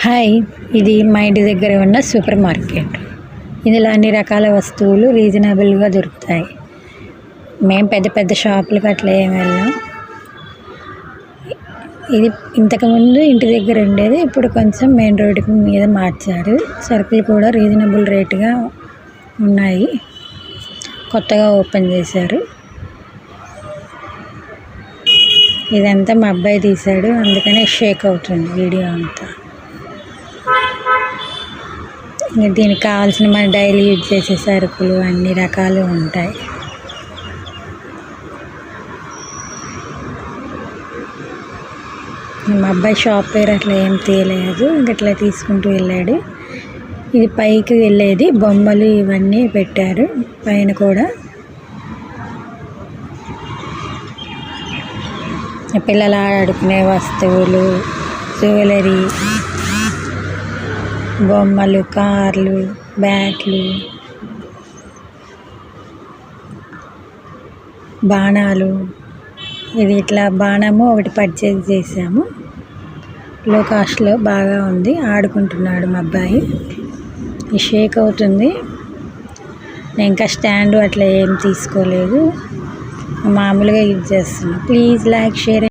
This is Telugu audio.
హాయ్ ఇది మా ఇంటి దగ్గర ఉన్న సూపర్ మార్కెట్. ఇందులో అన్ని రకాల వస్తువులు రీజనబుల్గా దొరుకుతాయి. మేము పెద్ద పెద్ద షాపులకు అట్లా ఏం వెళ్ళాం. ఇది ఇంతకుముందు ఇంటి దగ్గర ఉండేది ఇప్పుడు కొంచెం మెయిన్ రోడ్డు మీద మార్చారు. సరుకులు కూడా రీజనబుల్ రేటుగా ఉన్నాయి. కొత్తగా ఓపెన్ చేశారు. ఇదంతా మా అబ్బాయి తీశాడు అందుకనే షేక్ అవుతుంది వీడియో అంతా. దీనికి కావాల్సిన మన డైలీ యూజ్ చేసే సరుకులు అన్ని రకాలు ఉంటాయి. మా అబ్బాయి షాప్ పేరు అట్లా ఏం తీయలేదు. ఇంకట్లా తీసుకుంటూ వెళ్ళాడు. ఇది పైకి వెళ్ళేది. బొమ్మలు ఇవన్నీ పెట్టారు. పైన కూడా పిల్లలు ఆడుకునే వస్తువులు జ్యువెలరీ బొమ్మలు కార్లు బ్యాట్లు బాణాలు. ఇది ఇట్లా బాణము ఒకటి పర్చేజ్ చేసాము లో కాస్ట్లో బాగా ఉంది ఆడుకుంటున్నాడు మా అబ్బాయి. షేక్ అవుతుంది. నేను ఇంకా స్టాండ్ అట్లా ఏం తీసుకోలేదు. మామూలుగా యూజ్ చేస్తున్నాను ప్లీజ్ లైక్ షేర్